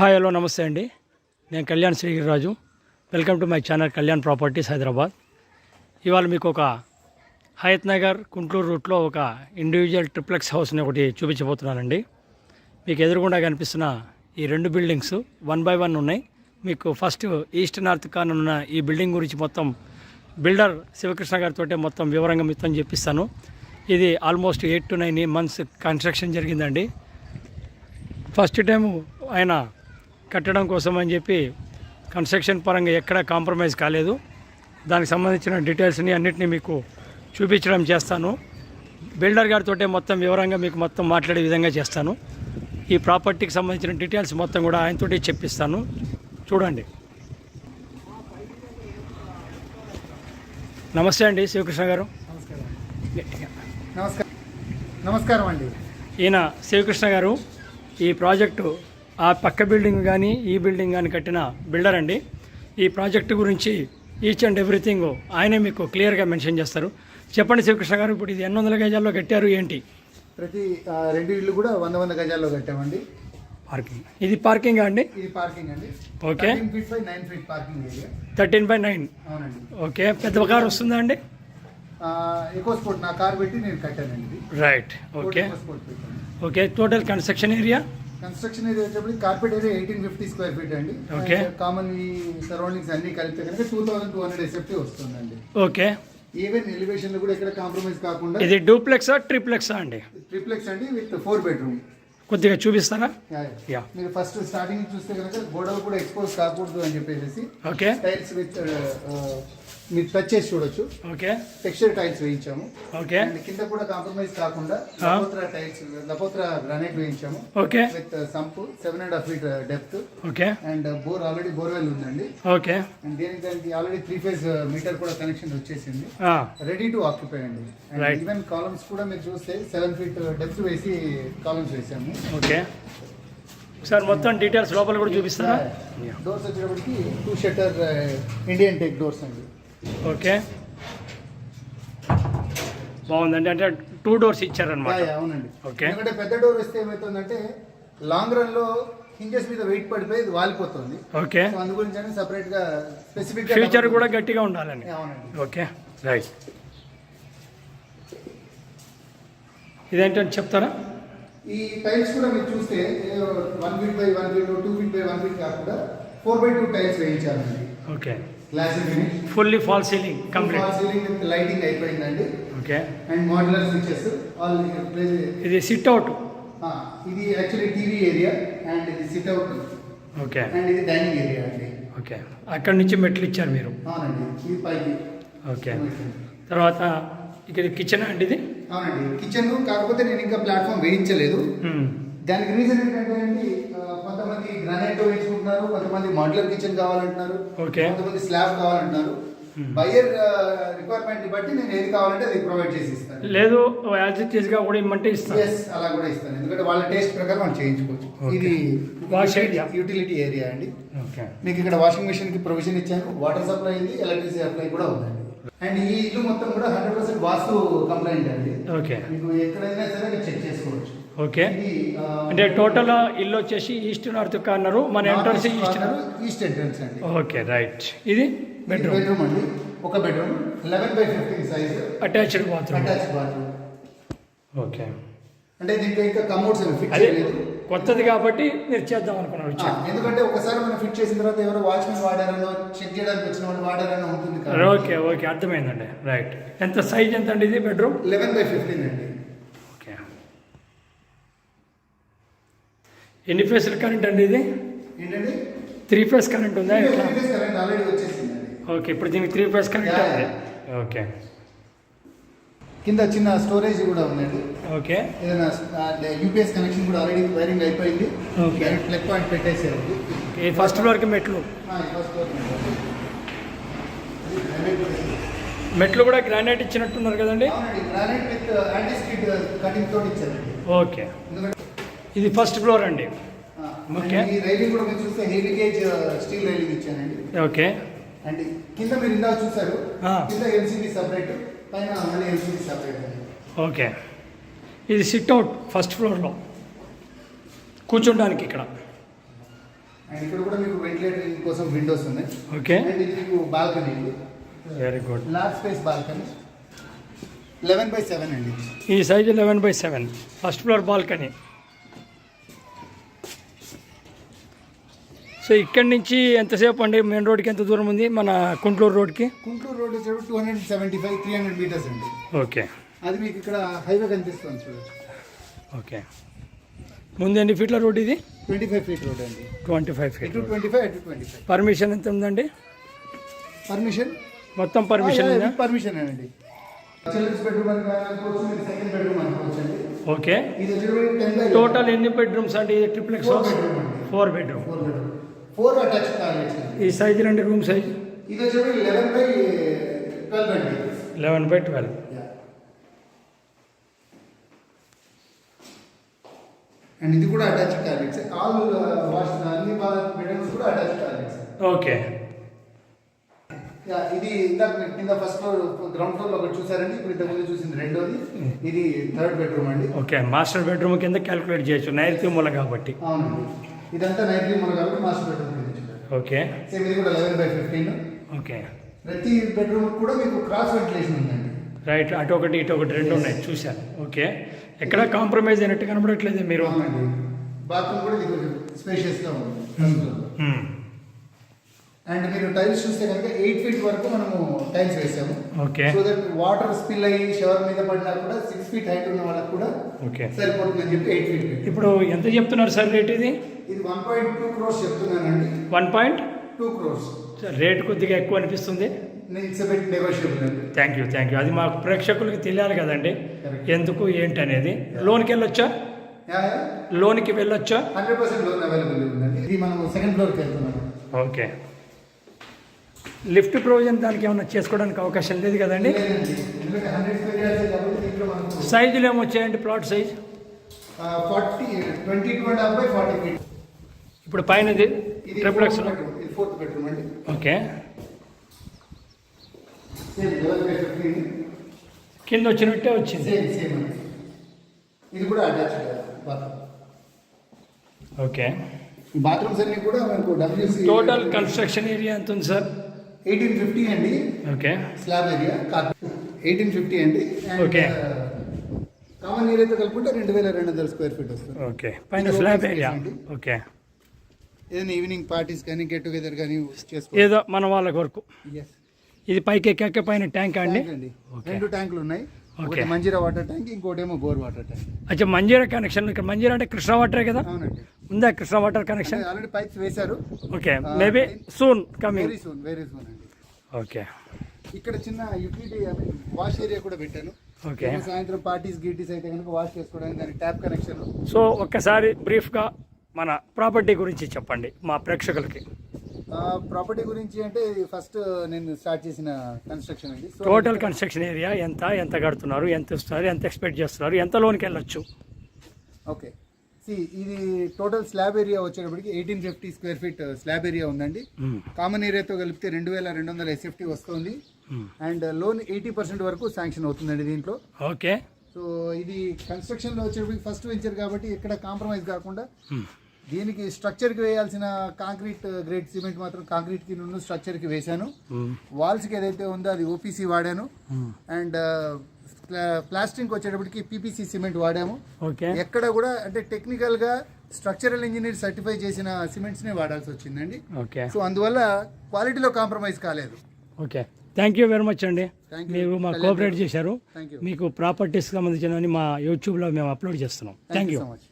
Hi hello నమస్తే అండి. నేను Kalyan Sriraju. Welcome to my channel Kalyan properties Hyderabad. ఇవాళ మీకు ఒక హయత్ నగర్ కుంట్లూరు రూట్లో ఒక ఇండివిజువల్ ట్రిప్లెక్స్ హౌస్ని ఒకటి చూపించబోతున్నానండి. మీకు ఎదురుగుండా కనిపిస్తున్న ఈ రెండు బిల్డింగ్స్ వన్ బై వన్ ఉన్నాయి. మీకు ఫస్ట్ ఈస్ట్ నార్త్ కార్నర్ ఉన్న ఈ బిల్డింగ్ గురించి మొత్తం బిల్డర్ శివకృష్ణ గారితో మొత్తం వివరంగా మొత్తం చెప్పిస్తాను. ఇది almost eight to nine months construction జరిగిందండి. ఫస్ట్ టైము ఆయన కట్టడం కోసం అని చెప్పి కన్స్ట్రక్షన్ పరంగా ఎక్కడ కాంప్రమైజ్ కాలేదు. దానికి సంబంధించిన డీటెయిల్స్ని అన్నిటినీ మీకు చూపించడం చేస్తాను. బిల్డర్ గారితో మొత్తం వివరంగా మీకు మొత్తం మాట్లాడే విధంగా చేస్తాను. ఈ ప్రాపర్టీకి సంబంధించిన డీటెయిల్స్ మొత్తం కూడా ఆయనతోటి చెప్పిస్తాను. చూడండి. నమస్తే అండి శివకృష్ణ గారు. నమస్కారం. నమస్కారం. అండి. ఈయన శివకృష్ణ గారు ఈ ప్రాజెక్టు ఆ పక్క బిల్డింగ్ కానీ ఈ బిల్డింగ్ కానీ కట్టిన బిల్డర్ అండి. ఈ ప్రాజెక్టు గురించి ఈచ్ అండ్ ఎవ్రీథింగ్ ఆయనే మీకు క్లియర్గా మెన్షన్ చేస్తారు. చెప్పండి శివకృష్ణ గారు ఇప్పుడు ఇది ఎన్ని వందల గజాల్లో కట్టారు ఏంటి? ప్రతి రెండు ఇళ్ళు కూడా వంద వంద గజాల్లో కట్టామండి. పార్కింగ్. ఇది పార్కింగ్ అండి? ఇది పార్కింగ్ అండి. Okay. Feet by nine feet parking area. Thirteen by nine. అవునండి. ఓకే. పెద్ద కార్ వస్తుందా అండి? ఎకో స్పోర్ట్ నా కార్ పెట్టి నేను కట్టానండి. Right okay. Okay. Total construction area construction area వచ్చేప్పుడు carpet area eighteen fifty square feet అండి. Okay. కామన్ ఈ సరౌండింగ్స్ అన్ని కలిపితే కనుక two thousand two hundred SFT వస్తుందండి. ఓకే. ఈవెన్ ఎలివేషన్లో కూడా ఎక్కడ కాంప్రమైజ్ కాకుండా ఇది డూప్లెక్సా ట్రిప్లెక్సా అండి? ట్రిప్లెక్స్ అండి విత్ ఫోర్ బెడ్రూమ్ కొద్దిగా చూపిస్తారా? యా మీరు ఫస్ట్ స్టార్టింగ్ చూస్తే కనుక గోడలు కూడా ఎక్స్పోజ్ కాకూడదు అని చెప్పేసి ఓకే. టైల్స్ విత్ మీరు టచ్ చేసి చూడొచ్చు. ఓకే. టెక్స్చర్ టైల్స్ వేయించాము. ఓకే. అండ్ కింద కూడా కాంప్రమైజ్ కాకుండా లపోత్రా టైల్స్ లపోత్రా granite వేయించాము. Okay. With sump seven and half feet depth okay. And bore already borewell ఉందండి. ఓకే. అండ్ దేనికి దానికి ఆల్రెడీ త్రీ ఫేజ్ మీటర్ కూడా కనెక్షన్ వచ్చేసింది. రెడీ టు ఆక్యుపై అండి. అండ్. ఈవెన్ కాలమ్స్ కూడా మీరు చూస్తే సెవెన్ ఫీట్ డెప్త్ వేసి కాలమ్స్ వేసాము. ఓకే. సార్ మొత్తం డీటెయిల్స్ లోపల కూడా చూపిస్తారా? డోర్స్ వచ్చేటప్పటికి two shutter Indian tech doors అండి. ఓకే. బాగుందండి. అంటే టూ డోర్స్ ఇచ్చారనమాట అవునండి. Okay. ఎందుకంటే పెద్ద డోర్ వస్తే ఏమవుతుందంటే లాంగ్ రన్లో హింజెస్ మీద వెయిట్ పడిపోయి ఇది వాలిపోతుంది. ఓకే. అందు గురించి సెపరేట్గా స్పెసిఫిక్ ఫ్యూచర్ కూడా గట్టిగా ఉండాలని. అవునండి. ఓకే. రైట్ ఇదేంటని చెప్తారా? ఈ టైల్స్ కూడా మీరు చూస్తే one feet by one feet two feet by one feet కాకుండా four by two tiles వేయించాలండి. Okay. Glass finish fully fall ceiling complete ceiling with lighting అయిపోయిందండి. Okay and modular switches all ఇది sit out ఇది actually TV area and ఇది sit out okay and ఇది dining area అండి. Okay అక్కడి నుంచి మెట్లు ఇచ్చారు మీరు? అవునండి. ఇది పైకి. ఓకే తర్వాత ఇక్కడ కిచెన్ అండి ఇది? అవునండి. కిచెన్ కాకపోతే నేను ఇంకా ప్లాట్ఫామ్ వేయించలేదు. మ్మ్. దానికి రీజన్ ఏంటంటే అండి కొంతమంది గ్రానైట్ వేయించుకుంటున్నారు కొంతమంది మాడ్యులర్ కిచెన్ కావాలంటున్నారు. కొంతమంది స్లాబ్ కావాలంటున్నారు. బయర్ రిక్వైర్మెంట్ బట్టి నేను ఏది కావాలంటే అది ప్రొవైడ్ చేసి ఇస్తాను. లేదు యాజ్ ఇట్ ఈస్గా కూడా ఇమ్మంటే ఇస్తాను. ఎస్ అలా కూడా ఇస్తాను. ఎందుకంటే వాళ్ళ టేస్ట్ ప్రకారం మనం చేయించుకోవచ్చు. ఇది Wash area. యూటిలిటీ ఏరియా అండి. ఓకే మీకు ఇక్కడ వాషింగ్ మెషిన్కి ప్రొవిజన్ ఇచ్చాను. వాటర్ సప్లై ఉంది ఎలక్ట్రిసిటీ సప్లై కూడా ఉందండి. అండ్ ఈ ఇల్లు మొత్తం కూడా హండ్రెడ్ పర్సెంట్ వాస్తు కంప్లైంట్ అండి. ఓకే మీకు ఎక్కడైనా సరే మీరు చెక్ చేసుకోవచ్చు. ఓకే. అంటే టోటల్ ఇల్లు వచ్చేసి ఈస్ట్ నార్త్ కార్నరు మన ఎంట్రన్స్ ఈస్ట్ ఈస్ట్ ఎంట్రన్స్ అండి. Okay right. ఇది బెడ్రూమ్ బెడ్రూమ్ అండి. ఒక bedroom eleven by fifteen size attached bathroom attach bathroom okay. అంటే దీంట్లో ఇంకా కమోడ్స్ అదే చేయలేదు. కొత్తది కాబట్టి మీరు చేద్దాం అనుకున్నారు ఎందుకంటే ఒకసారి మనం ఫిట్ చేసిన తర్వాత ఎవరో వాచ్మెన్ వాడారనో చెక్ చేయడానికి వచ్చిన వాళ్ళు వాడారనో ఉంటుంది కదా ఓకే ఓకే అర్థమైందండి. రైట్. ఎంత సైజ్ ఎంత అండి ఇది బెడ్రూమ్ లెవెన్ బై ఫిఫ్టీన్ అండి ఓకే ఎన్ని ఫేస్ల కరెంట్ అండి ఇది? ఏంటండి? త్రీ ఫేస్ కరెంట్ ఉందా? ఎట్లా? కరెంట్ ఆల్రెడీ వచ్చేసిందండి ఓకే ఇప్పుడు దీనికి త్రీ ఫేస్ కరెంట్ ఉంది. ఓకే. కింద చిన్న స్టోరేజ్ కూడా ఉందండి. ఓకే. ఏదైనా యూపీఎస్ కనెక్షన్ కూడా ఆల్రెడీ వైరింగ్ అయిపోయింది. ప్లగ్ పాయింట్ పెట్టేసారు ఫస్ట్ ఫ్లోర్కి మెట్లు. ఫస్ట్ ఫ్లోర్ ఇది మెట్లు. కూడా గ్రానైట్ ఇచ్చినట్టున్నారు కదండి? Granite with anti skid cutting తోటి ఇచ్చారండి. ఓకే. ఇది ఫస్ట్ ఫ్లోర్ అండి. and ఈ రైలింగ్ కూడా మీరు చూస్తే హెవీ గేజ్ స్టీల్ రైలింగ్ ఇచ్చానండి. ఓకే. అండ్ కింద మీరు ఇందాక చూసారు. కింద ఎల్సీబీ సపరేట్ పైన మళ్ళీ ఎల్సీబీ సపరేట్ అండి. ఓకే. ఇది సిట్ అవుట్ ఫస్ట్ ఫ్లోర్లో కూర్చోడానికి ఇక్కడ. అండ్ ఇక్కడ కూడా మీకు వెంటిలేటర్ కోసం విండోస్ ఉన్నాయి. ఓకే. అండ్ ఇది మీకు బాల్కనీ అండి. Very good large space balcony eleven by seven అండి. ఈ size eleven by seven first floor balcony so ఇక్కడి నుంచి ఎంతసేపు అండి? మెయిన్ రోడ్కి ఎంత దూరం ఉంది? మన కుంట్లూరు రోడ్కి? గుంటూరు రోడ్ వచ్చేటప్పుడు two hundred seventy five three hundred metres అండి. ఓకే. అది మీకు ఇక్కడ హైవే కనిపిస్తుంది చూడొచ్చు ఓకే. ముందు ఎన్ని ఫీట్ల రోడ్ ఇది? ట్వంటీ ఫైవ్ ఫీట్ రోడ్ అండి. Twenty five feet twenty five అటు ట్వంటీ ఫైవ్ పర్మిషన్ ఎంత ఉందండి? పర్మిషన్ మొత్తం పర్మిషన్ పర్మిషన్ అండి. ఓకే. టోటల్ ఎన్ని బెడ్రూమ్స్ అండి? ఇది triplex house four bedroom four bedroom four attach toilets ఈ సైజు రండి రూమ్ సైజ్. ఇది లెవెన్ బై ట్వెల్వ్ అండి లెవెన్ బై ట్వెల్వ్ అండ్ ఇది కూడా అటాచ్ టాయిలెట్స్ ఆల్ వాష్ అన్ని బెడ్రూమ్స్ కూడా అటాచ్ టాయిలెట్స్ ఓకే ఇది ఇందాక కింద ఫస్ట్ ఫ్లోర్ గ్రౌండ్ ఫ్లోర్లో ఒకటి చూసారండి. ఇప్పుడు ఇంతకు ముందు చూసింది రెండోది. ఇది థర్డ్ బెడ్రూమ్ అండి. ఓకే మాస్టర్ బెడ్రూమ్ కింద క్యాలిక్యులేట్ చేయొచ్చు. నైరుతి మూల కాబట్టి. అవునండి. ఇదంతా నైట్ రూమ్ మన కాబట్టి మాస్టర్ బెడ్రూమ్ ఓకే. సేమ్ ఇది కూడా లెవెన్ బై ఫిఫ్టీన్ ఓకే. ప్రతి బెడ్రూమ్ కూడా మీకు క్రాస్ వెంటిలేషన్ ఉందండి. రైట్ అటు ఒకటి ఇటు ఒకటి రెండు ఉన్నాయి. చూశాను. ఓకే. ఎక్కడ కాంప్రమైజ్ అయినట్టు కనబడట్లేదు మీరు. బాత్రూమ్ కూడా ఇది కొంచెం స్పేషియస్గా ఉంది. మ్మ్. అండ్ మీరు టైల్స్ చూస్తే కనుక ఎయిట్ ఫీట్ వరకు మనము టైల్స్ వేసాము. Okay so that water spill అయ్యి షవర్ మీద పడినా కూడా సిక్స్ ఫీట్ హైట్ ఉన్న వాళ్ళకి కూడా ఓకే సరిపోతుందని చెప్పి ఎయిట్ ఫీట్ ఇప్పుడు ఎంత చెప్తున్నారు సార్ రేట్ ఇది? ఇది వన్ పాయింట్ టూ క్రోర్స్ చెప్తున్నానండి. One point two crores rate కొద్దిగా ఎక్కువ అనిపిస్తుంది. థ్యాంక్ యూ థ్యాంక్ యూ అది మాకు ప్రేక్షకులకి తెలియాలి కదండి. ఎందుకు ఏంటి అనేది లోన్కి వెళ్ళొచ్చా? లోన్కి వెళ్ళొచ్చా? హండ్రెడ్ పర్సెంట్ లోన్ అవైలబుల్ ఉందండి. ఇది మనం సెకండ్ ఫ్లోర్కి వెళ్తున్నాం. ఓకే లిఫ్ట్ ప్రొవిజన్ దానికి ఏమన్నా చేసుకోవడానికి అవకాశం లేదు కదండి? సైజులు ఏమొచ్చాయండి ప్లాట్ సైజ్? ఇప్పుడు పైన బెడ్రూమ్ అండి. ఓకే. కింద వచ్చినట్టే వచ్చింది. ఇది కూడా అటాచ్డ్ ఓకే. బాత్రూమ్స్ అన్ని కూడా మనకు డబ్ల్యూసీ టోటల్ కన్స్ట్రక్షన్ ఏరియా ఎంత ఉంది సార్? ఎయిటీన్ ఫిఫ్టీ అండి. Okay. Slab area eighteen fifty అండి. Okay. కామన్ ఏరియాతో కలుపుకుంటే రెండు వేల రెండు వందల స్క్వేర్ ఫీట్ వస్తుంది. ఓకే. పైన స్లాబ్ ఏరియా. ఓకే. ఏదైనా ఈవినింగ్ పార్టీస్ కానీ గెట్ టుగెదర్ కానీ చేసుకో ఏదో మన వాళ్ళ వరకు Yes. ఇది పైకి ఎక్కాక పైన ట్యాంక్ అండి. రెండు ట్యాంకులు ఉన్నాయి. ఒకటి మంజీరా వాటర్ ట్యాంక్ ఇంకోటి ఏమో బోర్ వాటర్ ట్యాంక్. అచ్చా మంజీరా కనెక్షన్ ఇక్కడ మంజీరా అంటే కృష్ణా వాటరే కదా? అవునండి. ఉందా Krishna water connection? Already pipes వేశారు. Okay maybe soon coming very soon very soon అండి. ఓకే. ఇక్కడ చిన్న యూటిలిటీ వాష్ ఏరియా కూడా పెట్టాను. ఓకే. సాయంత్రం పార్టీస్ గీటీస్ అయితే కనుక వాష్ చేసుకోవడానికి దానికి ట్యాప్ కనెక్షన్ సో ఒక్కసారి బ్రీఫ్గా మన ప్రాపర్టీ గురించి చెప్పండి మా ప్రేక్షకులకి. ప్రాపర్టీ గురించి అంటే ఫస్ట్ నేను స్టార్ట్ చేసిన కన్స్ట్రక్షన్ అండి. సో టోటల్ కన్స్ట్రక్షన్ ఏరియా ఎంత ఎంత కడుతున్నారు ఎంత ఇస్తున్నారు ఎంత ఎక్స్పెక్ట్ చేస్తున్నారు ఎంత లోన్కి వెళ్ళొచ్చు? ఓకే ఇది టోటల్ స్లాబ్ ఏరియా వచ్చేటప్పటికి eighteen fifty square feet slab area ఉందండి. కామన్ ఏరియాతో కలిపితే రెండు వేల రెండు వందల ఎస్ఎఫ్టీ వస్తుంది. అండ్ లోన్ ఎయిటీ పర్సెంట్ వరకు శాంక్షన్ అవుతుందండి దీంట్లో ఓకే సో ఇది కన్స్ట్రక్షన్లో వచ్చేటప్పటికి ఫస్ట్ వెంచర్ కాబట్టి ఎక్కడ కాంప్రమైజ్ కాకుండా. దీనికి స్ట్రక్చర్కి వేయాల్సిన కాంక్రీట్ గ్రేడ్ సిమెంట్ మాత్రం కాంక్రీట్కి నుండి స్ట్రక్చర్కి వేశాను మ్మ్. వాల్స్కి ఏదైతే ఉందో అది ఓపీసీ వాడాను. అండ్ ప్లాస్టింగ్ వచ్చేటప్పటికి పీపీసీ సిమెంట్ వాడాము. ఓకే. ఎక్కడ కూడా అంటే టెక్నికల్గా స్ట్రక్చరల్ ఇంజనీర్ సర్టిఫై చేసిన సిమెంట్స్నే వాడాల్సి వచ్చిందండి. ఓకే. సో అందువల్ల క్వాలిటీలో కాంప్రమైజ్ కాలేదు. Okay. Thank you very much అండి. మీరు మా కోఆపరేట్. చేశారు. మీకు ప్రాపర్టీస్ సంబంధించినవన్నీ మా యూట్యూబ్లో మేము అప్లోడ్ చేస్తున్నాం. Thank you so much